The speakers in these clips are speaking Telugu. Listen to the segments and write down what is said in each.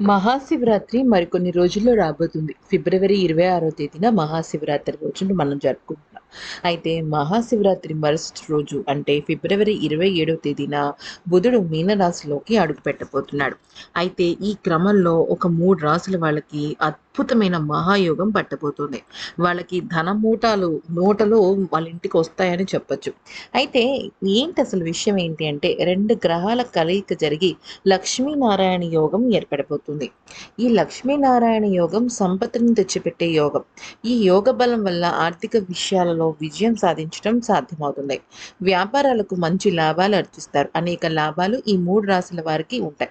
మహాశివరాత్రి మరికొన్ని రోజుల్లో రాబోతుంది. ఫిబ్రవరి ఇరవై ఆరో తేదీన మహాశివరాత్రి రోజును మనం జరుపుకుంటున్నాం. అయితే మహాశివరాత్రి మరుసటి రోజు అంటే ఫిబ్రవరి ఇరవై ఏడవ తేదీన బుధుడు మీనరాశిలోకి అడుగు పెట్టబోతున్నాడు. అయితే ఈ క్రమంలో ఒక మూడు రాసుల వాళ్ళకి అద్భుతమైన మహాయోగం పట్టబోతుంది. వాళ్ళకి ధన మూటాలు మూటలు వాళ్ళ ఇంటికి వస్తాయని చెప్పొచ్చు. అయితే ఏంటి అసలు విషయం ఏంటి అంటే రెండు గ్రహాల కలయిక జరిగి లక్ష్మీనారాయణ యోగం ఏర్పడబోతుంది. ఈ లక్ష్మీనారాయణ యోగం సంపత్తిని తెచ్చిపెట్టే యోగం. ఈ యోగ బలం వల్ల ఆర్థిక విషయాలలో విజయం సాధించడం సాధ్యమవుతుంది. వ్యాపారాలకు మంచి లాభాలు అర్జిస్తారు. అనేక లాభాలు ఈ మూడు రాశుల వారికి ఉంటాయి.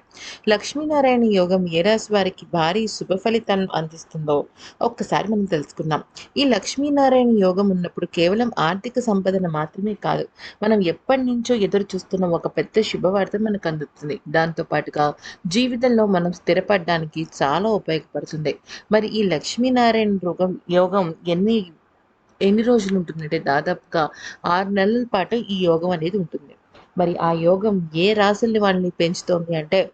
లక్ష్మీనారాయణ యోగం ఏ రాశి వారికి భారీ శుభ ఫలితాలను అందిస్తుందో ఒక్కసారి మనం తెలుసుకుందాం. ఈ లక్ష్మీనారాయణ యోగం ఉన్నప్పుడు కేవలం ఆర్థిక సంపదన మాత్రమే కాదు మనం ఎప్పటి నుంచో ఎదురు చూస్తున్న ఒక పెద్ద శుభవార్త మనకు అందుతుంది. దాంతో పాటుగా జీవితంలో మనం స్థిరపడడానికి చాలా ఉపయోగపడుతుంది. మరి ఈ లక్ష్మీనారాయణ యోగం యోగం ఎన్ని ఎన్ని రోజులు ఉంటుందంటే దాదాపుగా ఆరు నెలల పాటు ఈ యోగం అనేది ఉంటుంది. మరి ఆ యోగం ఏ రాశుల్ని వాళ్ళని పెంచుతోంది అంటే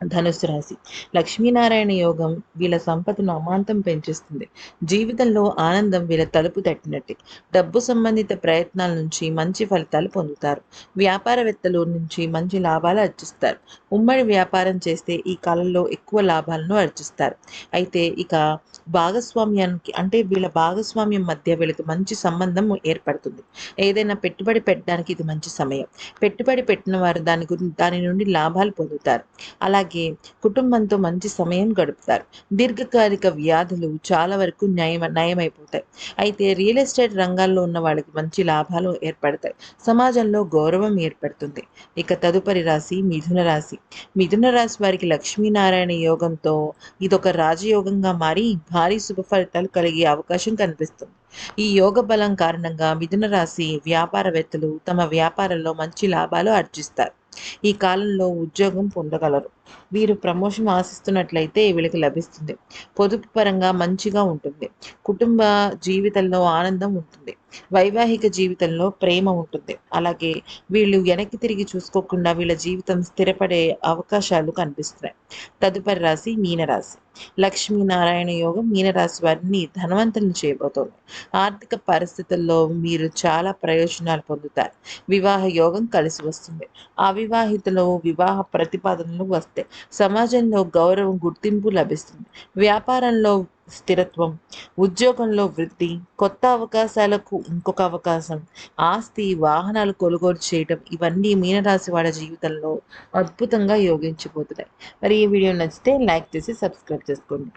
ధనుసు రాశి. లక్ష్మీనారాయణ యోగం వీళ్ళ సంపదను అమాంతం పెంచేస్తుంది. జీవితంలో ఆనందం వీళ్ళ తలుపు తట్టినట్టే. డబ్బు సంబంధిత ప్రయత్నాల నుంచి మంచి ఫలితాలు పొందుతారు. వ్యాపారవేత్తల నుంచి మంచి లాభాలు అర్జిస్తారు. ఉమ్మడి వ్యాపారం చేస్తే ఈ కాలంలో ఎక్కువ లాభాలను అర్జిస్తారు. అయితే ఇక భాగస్వామ్యానికి అంటే వీళ్ళ భాగస్వామ్యం మధ్య వీళ్ళకి మంచి సంబంధం ఏర్పడుతుంది. ఏదైనా పెట్టుబడి పెట్టడానికి ఇది మంచి సమయం. పెట్టుబడి పెట్టిన వారు దాని గురించి దాని నుండి లాభాలు పొందుతారు. అలాగే కుటుంబంతో మంచి సమయం గడుపుతారు. దీర్ఘకాలిక వ్యాధులు చాలా వరకు నయం నయమైపోతాయి అయితే రియల్ ఎస్టేట్ రంగాల్లో ఉన్న వాళ్ళకి మంచి లాభాలు ఏర్పడతాయి. సమాజంలో గౌరవం ఏర్పడుతుంది. ఇక తదుపరి రాశి మిథున రాశి. మిథున రాశి వారికి లక్ష్మీనారాయణ యోగంతో ఇదొక రాజయోగంగా మారి భారీ శుభ ఫలితాలు కలిగే అవకాశం కనిపిస్తుంది. ఈ యోగ బలం కారణంగా మిథున రాశి వ్యాపారవేత్తలు తమ వ్యాపారంలో మంచి లాభాలు ఆర్జిస్తారు. ఈ కాలంలో ఉద్యోగం పొందగలరు. వీరు ప్రమోషన్ ఆశిస్తున్నట్లయితే వీళ్ళకి లభిస్తుంది. పొదుపు పరంగా మంచిగా ఉంటుంది. కుటుంబ జీవితంలో ఆనందం ఉంటుంది. వైవాహిక జీవితంలో ప్రేమ ఉంటుంది. అలాగే వీళ్ళు వెనక్కి తిరిగి చూసుకోకుండా వీళ్ళ జీవితం స్థిరపడే అవకాశాలు కనిపిస్తున్నాయి. తదుపరి రాశి మీనరాశి. లక్ష్మీనారాయణ యోగం మీనరాశి వారిని ధనవంతులను చేయబోతోంది. ఆర్థిక పరిస్థితుల్లో మీరు చాలా ప్రయోజనాలు పొందుతారు. వివాహ యోగం కలిసి వస్తుంది. అవివాహితలో వివాహ ప్రతిపాదనలు వస్తాయి. సమాజంలో గౌరవం గుర్తింపు లభిస్తుంది. వ్యాపారంలో స్థిరత్వం. ఉద్యోగంలో వృద్ధి కొత్త అవకాశాలకు ఇంకొక అవకాశం. ఆస్తి వాహనాలు కొనుగోలు చేయటం ఇవన్నీ మీనరాశి వాళ్ళ జీవితంలో అద్భుతంగా యోగించిపోతున్నాయి. మరి ఈ వీడియో నచ్చితే లైక్ చేసి సబ్స్క్రైబ్ చేసుకోండి.